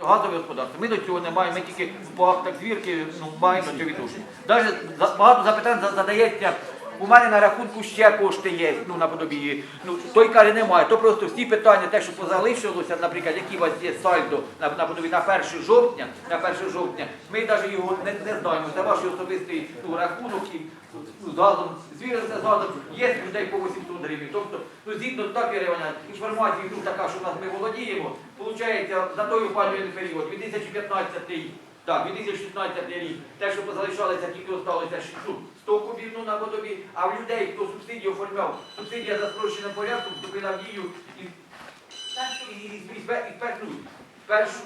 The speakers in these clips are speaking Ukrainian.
газове господарство. Ми до цього не маємо, ми тільки в актах звірки ну, маємо цього відношення. Навіть багато запитань задається. У мене на рахунку ще кошти є, ну наподобі. Ну той каже, немає. То просто всі питання, те, що позалишилося, наприклад, які у вас є сальдо на наподобі на 1 жовтня, на 1 жовтня, ми навіть його не, не знаємо. Це ваш особистий ну, рахунок і ну, звірилися згадом, є людей по 800 гривень. Тобто, ну згідно так, Ірина інформація ну, така, що нас ми володіємо, виходить, за той опалювальний період, 2015 так, 2016 рік, те, що позалишалося, тільки ну, 100 кубів ну, на водові, а в людей, хто субсидію оформляв, субсидія за спрощеним порядком вступила в дію і, ну, першу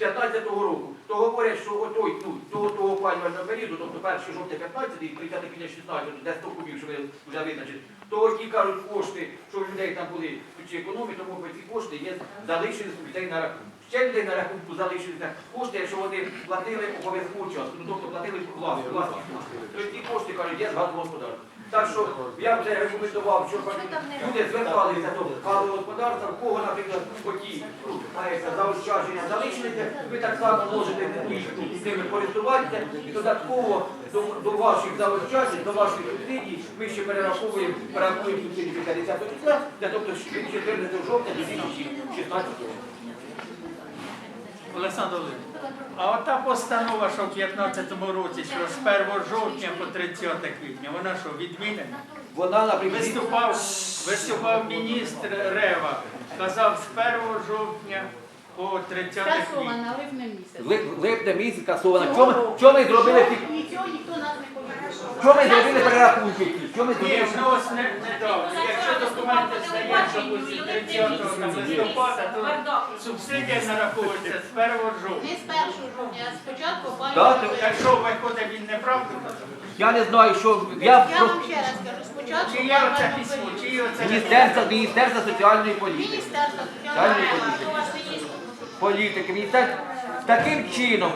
15-го року, то говорять, що отой, ну, того, того опалювального періоду, тобто 1 жовтня 15 і 30 квітня 16, де 100 кубів, що ви вже визначили, то ті кажуть кошти, що в людей там були чи економії, тому ці кошти є залишились у людей на рахунку. Ще людей на рахунку залишилися кошти, якщо вони платили обов'язкову частку, ну тобто платили власні, власні кошти. Тобто ті кошти, кажуть, є з газового господарства. Так що я вже рекомендував, що люди зверталися до газового господарства, в кого, наприклад, ну, мається заощадження залишилися, ви так само можете ну, з ними користуватися і додатково до, до ваших заощаджень, до ваших субсидій ми ще перераховуємо, перераховуємо субсидії 50 числа, тобто від 14 жовтня 2016 року. Олександр Володимирович, а ота постанова, що в 15-му році, що з 1 жовтня по 30 квітня, вона що, відмінена? Вона, наприклад, Виступав, виступав міністр Рева, казав з 1 жовтня по 30 квітня. Скасована липне місяць. лип- липне місяць скасована. Що ми, ми зробили? ті- І цього ніхто. Що ми зробили перерахунки? Що ми Ні, зробили? внос не, не дав. Якщо документи що після 30 там, листопада, то субсидія нараховується з 1 жовтня. Не з 1 жовтня, а спочатку опалювального Так що виходить він неправду казав? Я не знаю, що я Я вам ще раз кажу, спочатку Чи є оце опалювального письмо, чи періоду. є оце міністерство, міністерство соціальної політики. Міністерство Соціальної соціальної політики. політики. Політики, міністерство таким чином.